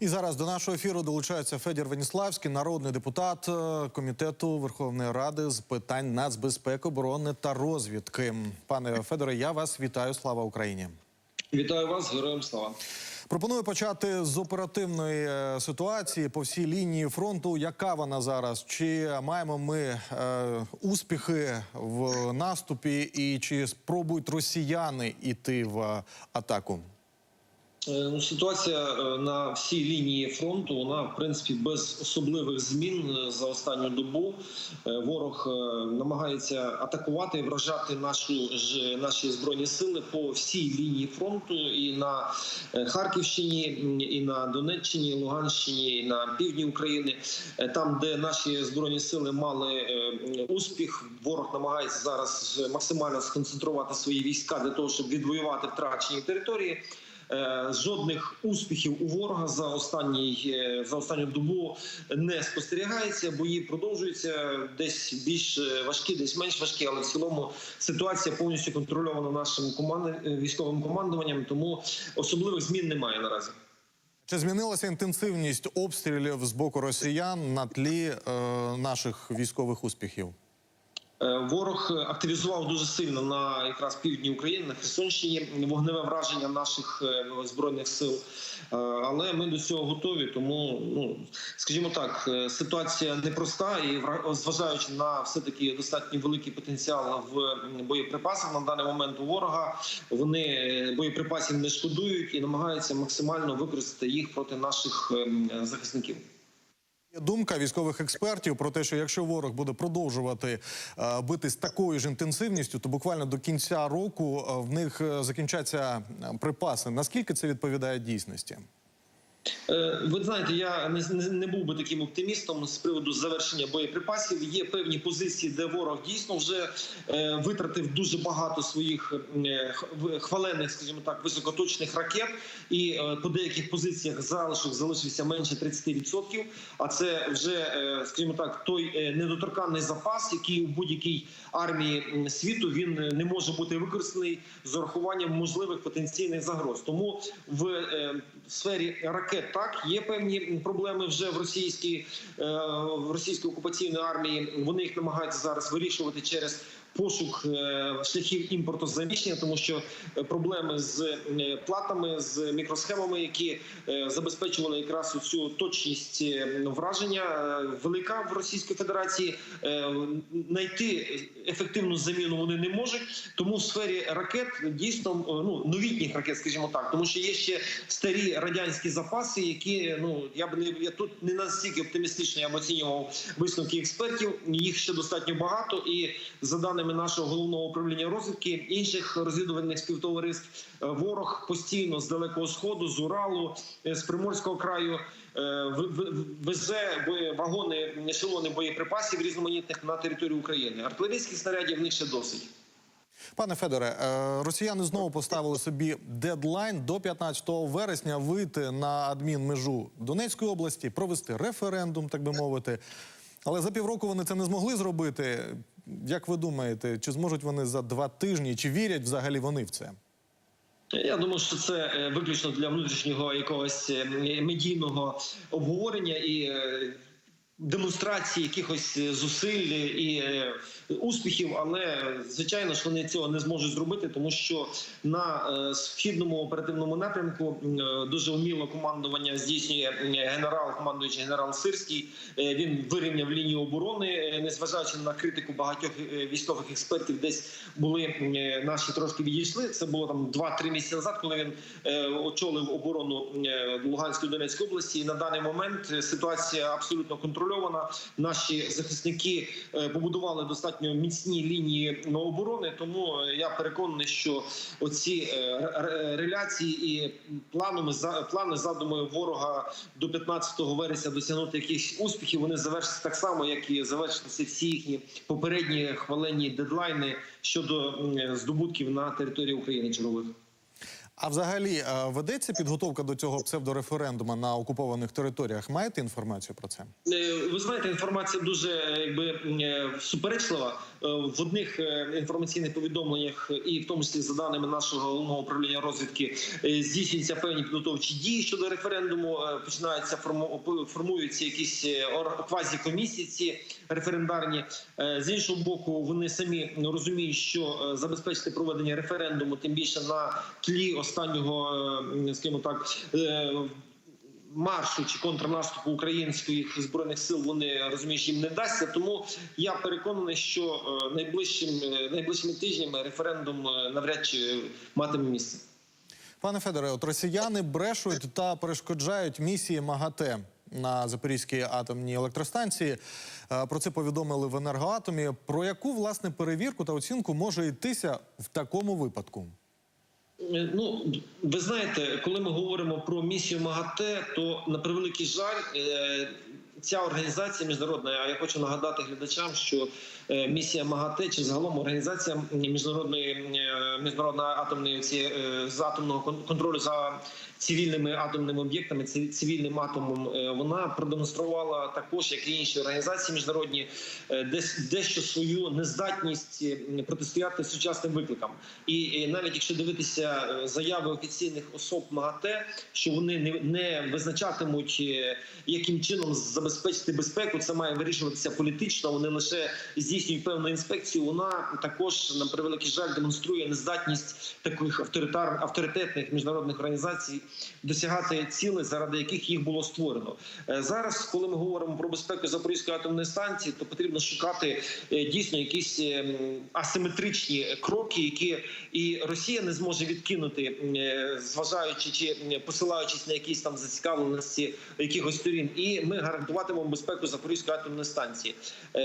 І зараз до нашого ефіру долучається Федір Веніславський, народний депутат е, комітету Верховної Ради з питань нацбезпеки, оборони та розвідки. Пане Федоре, я вас вітаю. Слава Україні! Вітаю вас, героям слава. Пропоную почати з оперативної е, ситуації по всій лінії фронту. Яка вона зараз? Чи маємо ми е, успіхи в наступі, і чи спробують росіяни йти в атаку? Е, Ну, ситуація е, на всій лінії фронту вона в принципі без особливих змін е, за останню добу. Ворог намагається атакувати, вражати нашу ж наші збройні сили по всій лінії фронту, і на Харківщині, і на Донеччині, і Луганщині, і на півдні України. Там, де наші збройні сили мали успіх, ворог намагається зараз максимально сконцентрувати свої війська для того, щоб відвоювати втрачені території. Е, Жодних успіхів у ворога за останній е, за останню добу не спостерігається. Бої продовжуються десь більш е, важкі, десь менш важкі, але в цілому ситуація повністю контрольована нашим команди військовим командуванням. Тому особливих змін немає наразі. Чи змінилася інтенсивність обстрілів з боку росіян на тлі е, наших військових успіхів? Е, Ворог активізував дуже сильно на якраз півдні України на Херсонщині вогневе враження наших е, збройних сил. Е, Але ми до цього готові. Тому ну скажімо так, ситуація непроста, і зважаючи на все таки достатньо великий потенціал в боєприпасах на даний момент у ворога. Вони боєприпасів не шкодують і намагаються максимально використати їх проти наших ем, захисників. Думка військових експертів про те, що якщо ворог буде продовжувати е, бити з такою ж інтенсивністю, то буквально до кінця року е, в них е, закінчаться е, припаси. Наскільки це відповідає дійсності? Е, Ви знаєте, я не, був би таким оптимістом з приводу завершення боєприпасів. Є певні позиції, де ворог дійсно вже е, витратив дуже багато своїх е, хвалених, скажімо так, високоточних ракет, і по деяких позиціях залишок залишився менше 30%. А це вже, скажімо так, той е, недоторканний запас, який у будь-якій армії світу він не може бути використаний з урахуванням можливих потенційних загроз. Тому в сфері ракет так є певні проблеми вже в російській е, в російській окупаційної армії. Вони їх намагаються зараз вирішувати через. Пошук е, шляхів імпортозаміщення, тому що е, проблеми з е, платами, з мікросхемами, які забезпечували якраз цю точність враження, велика в Російській Федерації. Знайти ефективну заміну вони не можуть. Тому в сфері ракет дійсно ну новітніх ракет, скажімо так, тому що є ще старі радянські запаси, які ну я б не я тут не настільки оптимістично я б оцінював висновки експертів. Їх ще достатньо багато, і за даними нашого головного управління розвідки інших розвідувальних співтовариств, е, ворог постійно з далекого сходу, з Уралу, е, з Приморського краю е, везе вагони ешелони боєприпасів різноманітних на територію України. Артилерійських снарядів в них ще досить. Пане Федоре, росіяни знову поставили собі дедлайн до 15 вересня вийти на адмінмежу Донецької області, провести референдум, так би мовити. Але за півроку вони це не змогли зробити. Як ви думаєте, чи зможуть вони за два тижні, чи вірять взагалі вони в це? Я думаю, що це е, виключно для внутрішнього якогось е, медійного обговорення і е, демонстрації якихось е, зусиль і е, успіхів. Але звичайно ж вони цього не зможуть зробити, тому що на е, східному оперативному напрямку дуже вміло командування здійснює генерал, командуючий генерал Сирський. Він вирівняв лінію оборони, незважаючи на критику багатьох військових експертів, десь були наші трошки відійшли. Це було там 2-3 місяці назад, коли він очолив оборону Луганської Донецької області. І на даний момент ситуація абсолютно контрольована. Наші захисники е, побудували достатньо міцні лінії оборони. Тому е, я переконаний, що оці е, ре- ре- реляції і планами плани задумою ворога до 15 вересня досягнути якихось успіхів. Вони завершаться так само, як і завершилися всі їхні попередні хвалені дедлайни щодо здобутків на території України чергових. А взагалі е, ведеться підготовка до цього псевдореферендуму на окупованих територіях? Маєте інформацію про це? Е, Ви знаєте, інформація дуже якби е, суперечлива. В одних інформаційних повідомленнях, і в тому числі за даними нашого головного управління розвідки, здійснюються певні підготовчі дії щодо референдуму. Починаються форму- формуються якісь квазікомісії ці референдарні. З іншого боку, вони самі розуміють, що забезпечити проведення референдуму, тим більше на тлі останнього, е, скажімо так. е, маршу чи контрнаступу українських збройних сил вони розумієш їм не вдасться. Тому я переконаний, що е, найближчим е, найближчими тижнями референдум е, навряд чи матиме місце. Пане Федоре, от росіяни брешуть та перешкоджають місії МАГАТЕ на Запорізькій атомній електростанції. Про це повідомили в енергоатомі. Про яку власне перевірку та оцінку може йтися в такому випадку? Е, Ну, ви знаєте, коли ми говоримо про місію МАГАТЕ, то на превеликий жаль. е, Ця організація міжнародна, а я хочу нагадати глядачам, що е, місія МАГАТЕ чи загалом організація міжнародної міжнародної атомної ці, з атомного контролю за цивільними атомними об'єктами, цивільним атомом, е, вона продемонструвала також, як і інші організації міжнародні, е, десь дещо свою нездатність е, протистояти сучасним викликам. І навіть якщо дивитися заяви офіційних особ МАГАТЕ, що вони не, визначатимуть, яким чином забезпечити безпеку, це має вирішуватися політично. Вони лише здійснюють певну інспекцію. Вона також на превеликий жаль демонструє нездатність таких авторитар авторитетних міжнародних організацій досягати цілей, заради яких їх було створено. Е, Зараз, коли ми говоримо про безпеку Запорізької атомної станції, то потрібно шукати е, дійсно якісь е, асиметричні кроки, які і Росія не зможе відкинути, зважаючи чи посилаючись на якісь там зацікавленості якихось сторін, і ми гарантуватимемо безпеку Запорізької атомної станції.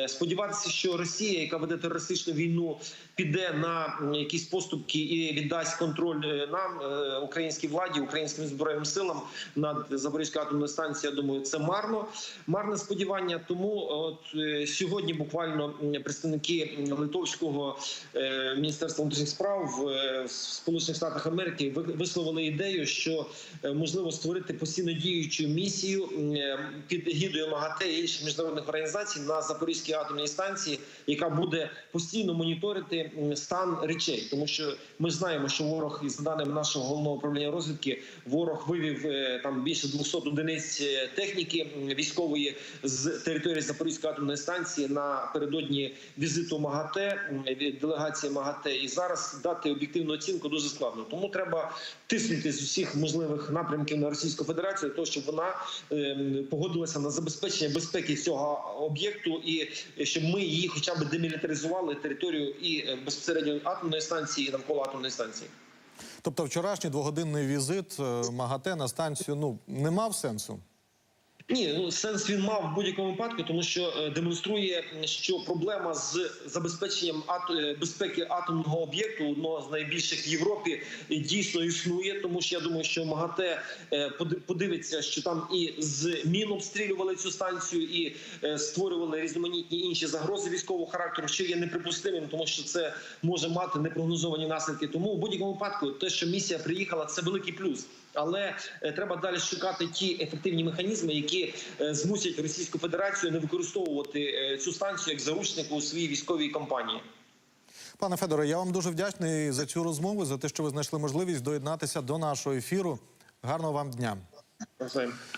Сподіватися, що Росія, яка веде терористичну війну, піде на якісь поступки і віддасть контроль нам, українській владі, українським збройним силам над Запорізькою атомною станцією. Я думаю, це марно, марне сподівання. Тому от е, сьогодні буквально представники литовського е, міністерства внутрішніх справ в е, Сполучених Штатах Америки висловили ідею, що е, можливо створити постійно діючу місію е, під егідою МАГАТЕ і інших міжнародних організацій на Запорізькій атомній станції, яка буде постійно моніторити стан речей, тому що ми знаємо, що ворог із даними нашого головного управління розвідки ворог вивів е, там більше 200 одиниць е, техніки військової з території Запорізької атомної станції напередодні візиту МАГАТЕ від делегації МАГАТЕ. І зараз дати об'єктивну оцінку дуже складно. Тому треба тиснути з усіх можливих напрямків на Російську Федерацію, для того, щоб вона ем, погодилася на забезпечення безпеки цього об'єкту, і щоб ми її, хоча б демілітаризували територію і е, безпосередньо атомної станції і навколо атомної станції. Тобто, вчорашній двогодинний візит е, МАГАТЕ на станцію ну не мав сенсу. Ні, ну сенс він мав в будь-якому випадку, тому що е, демонструє, що проблема з забезпеченням ат- е, безпеки атомного об'єкту, одного з найбільших в Європі, е, дійсно існує. Тому що я думаю, що МАГАТЕ подивиться, що там і з мін обстрілювали цю станцію, і створювали різноманітні інші загрози військового характеру, що є неприпустимим, тому що це може мати непрогнозовані наслідки. Тому в будь-якому випадку, те, що місія приїхала, це великий плюс. Але е, треба далі шукати ті ефективні механізми, які е, змусять Російську Федерацію не використовувати е, цю станцію як заручнику у своїй військовій кампанії. Пане Федоре, я вам дуже вдячний за цю розмову, за те, що ви знайшли можливість доєднатися до нашого ефіру. Гарного вам дня. Дякую.